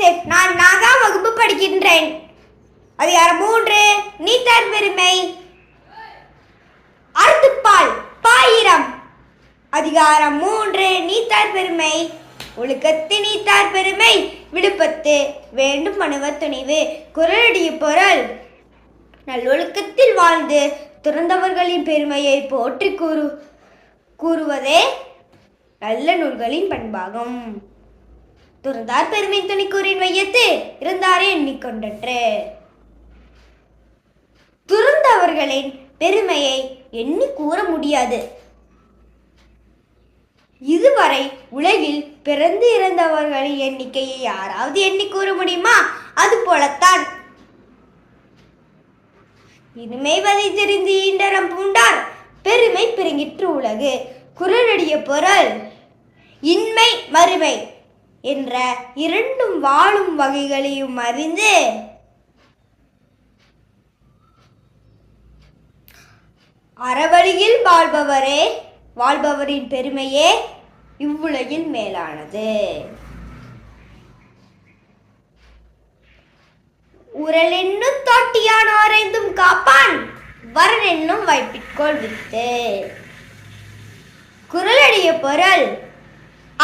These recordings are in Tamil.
யூனிசெஃப் நான் நாகா வகுப்பு படிக்கின்றேன். அதிகாரம் மூன்று நீத்தார் பெருமை. அறுத்துப்பால் பாயிரம். அதிகாரம் மூன்று நீத்தார் பெருமை. ஒழுக்கத்து நீத்தார் பெருமை விழுப்பத்து. வேண்டும் மனுவ துணிவு குரலடிய பொருள். நல்லொழுக்கத்தில் வாழ்ந்து துறந்தவர்களின் பெருமையை போற்றி கூறு கூறுவதே நல்ல நூல்களின் பண்பாகும். துறந்தார் பெருமை துணிக்கூறின் வையத்து இருந்தாரே எண்ணிக்கொண்டற்று துறந்தவர்களின் பெருமையை எண்ணி கூற முடியாது. இதுவரை உலகில் பிறந்து இறந்தவர்களின் எண்ணிக்கையை யாராவது எண்ணி கூற முடியுமா? அது போலத்தான். இனிமை வதை தெரிந்து ஈண்டரம் பூண்டார் பெருமை பிறங்கிற்று உலகு. குரலடிய பொருள் இன்மை மறுமை. என்ற இரண்டும் வாழும் வகைகளையும் அறிந்து அறவழியில் வாழ்பவரே வாழ்பவரின் பெருமையே இவ்வுலகில் மேலானது. உரல் என்னும் தொட்டியான் ஆரைந்தும் காப்பான் வரன் என்னும் வைப்பிற்கோள் வித்து குரலடிய பொருள்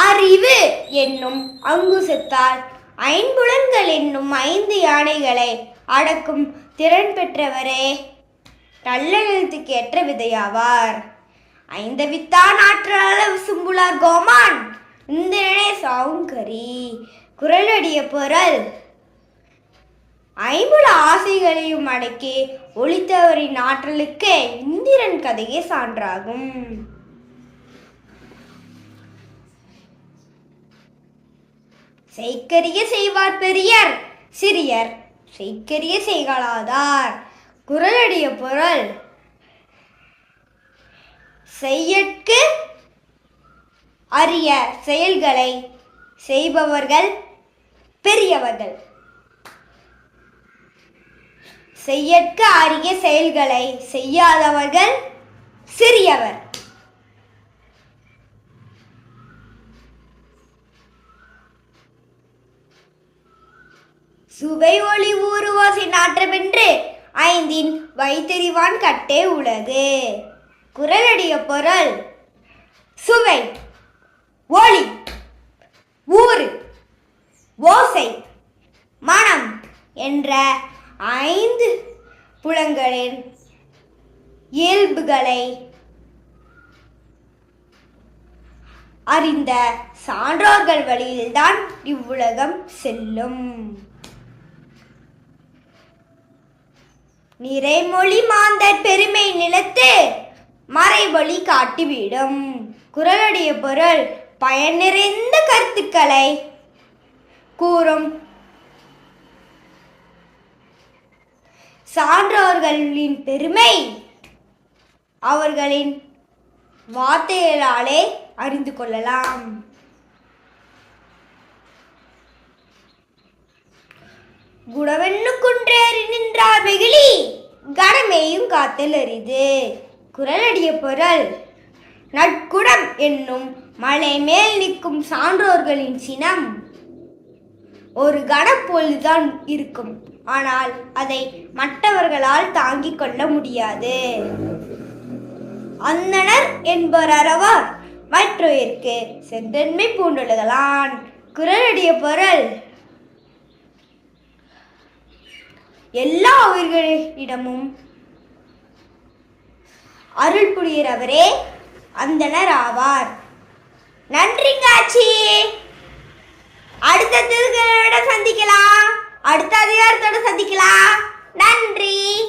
அறிவு என்னும் அங்குசத்தால் ஐம்புலன்கள் என்னும் ஐந்து யானைகளை அடக்கும் திறன் பெற்றவரே. நல்லெழுத்துக்கு ஏற்ற விதையாவார். ஐந்த வித்தான் ஆற்றளவு சும்புலார் கோமான். இந்திரனே சாவுங்கரி குரலடிய பொருள் ஐம்புல ஆசைகளையும் அடக்கி ஒழித்தவரின் ஆற்றலுக்கு இந்திரன் கதையே சான்றாகும். செய்கரிய செய்வார் பெரியர். சிறியர் செய்கரிய செய்களாதார். குரலடிய பொருள் செய்யற்கு அரிய செயல்களை செய்பவர்கள் பெரியவர்கள். செய்யற்கு அரிய செயல்களை செய்யாதவர்கள் சிறியவர். சுவை ஒளி ஊறுவாசி நாற்றமென்று ஐந்தின் வைத்தறிவான் கட்டே உலகு. குரலடிய பொருள் சுவை ஒளி ஊறு ஓசை மனம் என்ற ஐந்து புலங்களின் இயல்புகளை அறிந்த சான்றோர்கள் வழியில்தான் இவ்வுலகம் செல்லும். நிறைமொழி மாந்தர் பெருமை நிலத்து மறைவழி காட்டிவிடும். குரலுடைய பொருள் பயன் நிறைந்த கருத்துக்களை கூறும். சான்றோர்களின் பெருமை அவர்களின் வார்த்தைகளாலே அறிந்து கொள்ளலாம். குடவெண்ணு குன்றேறி நின்றார் வெகுளி கணமேயும் காத்தல் அரிது. குரலடிய பொருள் நட்குடம் என்னும் மலை மேல் நிற்கும் சான்றோர்களின் சினம். ஒரு கனப்பொழுதுதான் இருக்கும் ஆனால் அதை மற்றவர்களால் தாங்கிக் கொள்ள முடியாது. அந்தணர் என்பவர் மற்றோயிற்கு மற்றொயிற்கு செந்தன்மை பூண்டுள்ளதலான். குரலடிய பொருள் எல்லா உயிர்களிடமும் அருள் புரிகிறவரே அந்தணர் ஆவார். நன்றிங்காச்சி அடுத்த திருக்குறளோட சந்திக்கலாம். அடுத்த அதிகாரத்தோட சந்திக்கலாம். நன்றி.